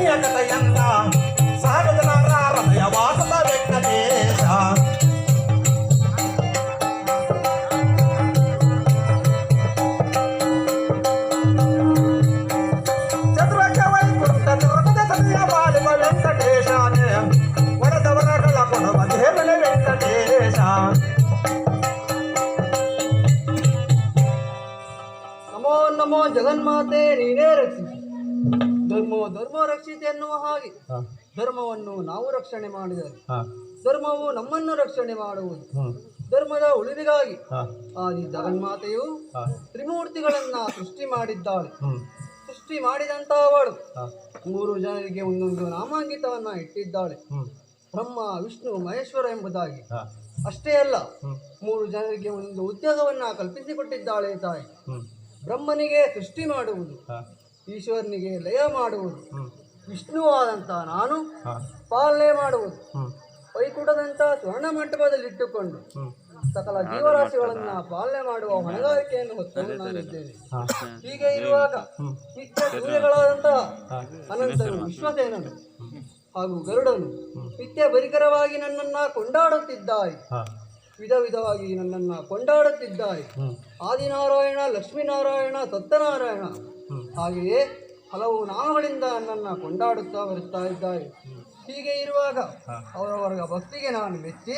ಭೂಮಿಯ ಕಥೆಯನ್ನ ಸಹಜ ಜನರ ಹೃದಯ ವಾಸದ ವೆಂಕಟೇಶ ಚತುರಕ ವೈಕುಂಠ ದುರ್ಗದ ಸತಿಯ ಬಾಳುವ ವೆಂಕಟೇಶನೇ ಒಡೆದವರಗಳ ಕೊಡುವ ದೇವನ ವೆಂಕಟೇಶ ನಮೋ ನಮೋ ಜಗನ್ಮಾತೆ ನೀನೇ ರಕ್ಷಿಸಿ ಧರ್ಮೋ ಧರ್ಮ ರಕ್ಷಿತ ಎನ್ನುವ ಹಾಗೆ. ಧರ್ಮವನ್ನು ನಾವು ರಕ್ಷಣೆ ಮಾಡಿದರೆ. ಧರ್ಮವು ನಮ್ಮನ್ನು ರಕ್ಷಣೆ ಮಾಡುವುದು. ಧರ್ಮದ ಉಳಿವಿಗಾಗಿ. ಆದಿ ಜಗನ್ಮಾತೆಯು ತ್ರಿಮೂರ್ತಿಗಳನ್ನ ಸೃಷ್ಟಿ ಮಾಡಿದ್ದಾಳೆ. ಸೃಷ್ಟಿ ಮಾಡಿದಂತ ಅವಳು ಮೂರು ಜನರಿಗೆ ಒಂದೊಂದು ನಾಮಾಂಕಿತವನ್ನ ಇಟ್ಟಿದ್ದಾಳೆ. ಬ್ರಹ್ಮ ವಿಷ್ಣು ಮಹೇಶ್ವರ ಎಂಬುದಾಗಿ. ಅಷ್ಟೇ ಅಲ್ಲ. ಮೂರು ಜನರಿಗೆ ಒಂದು ಉದ್ಯೋಗವನ್ನ ಕಲ್ಪಿಸಿಕೊಟ್ಟಿದ್ದಾಳೆ ತಾಯಿ. ಬ್ರಹ್ಮನಿಗೆ ಸೃಷ್ಟಿ ಮಾಡುವುದು. ಈಶ್ವರನಿಗೆ ಲಯ ಮಾಡುವುದು. ವಿಷ್ಣುವಾದಂತ ನಾನು ಪಾಲನೆ ಮಾಡುವುದು. ವೈಕುಂಠದಂತ ಸ್ವರ್ಣ ಮಂಟಪದಲ್ಲಿಟ್ಟುಕೊಂಡು ಸಕಲ ಜೀವರಾಶಿಗಳನ್ನ ಪಾಲನೆ ಮಾಡುವ ಹೊಣೆಗಾರಿಕೆಯನ್ನು ಹೊತ್ತು ನಾನಿದ್ದೇನೆ ಹೀಗೆ ಇರುವಾಗ ನಿತ್ಯ ಸೂರ್ಯಗಳಾದಂತಹ ಅನಂತನು ವಿಶ್ವಸೇನನು ಹಾಗೂ ಗರುಡನು ನಿತ್ಯ ಪರಿಕರವಾಗಿ ನನ್ನನ್ನ ಕೊಂಡಾಡುತ್ತಿದ್ದಾಯ್. ವಿಧ ವಿಧವಾಗಿ ನನ್ನನ್ನ ಕೊಂಡಾಡುತ್ತಿದ್ದಾಯ್. ಆದಿನಾರಾಯಣ ಲಕ್ಷ್ಮೀನಾರಾಯಣ ಸತ್ಯನಾರಾಯಣ ಹಾಗೆಯೇ ಹಲವು ನಾಮಗಳಿಂದ ನನ್ನನ್ನು ಕೊಂಡಾಡುತ್ತಾ ಬರುತ್ತಾ ಇದ್ದಾರೆ ಹೀಗೆ ಇರುವಾಗ ಅವರವರ ಭಕ್ತಿಗೆ ನಾನು ಮೆಚ್ಚಿ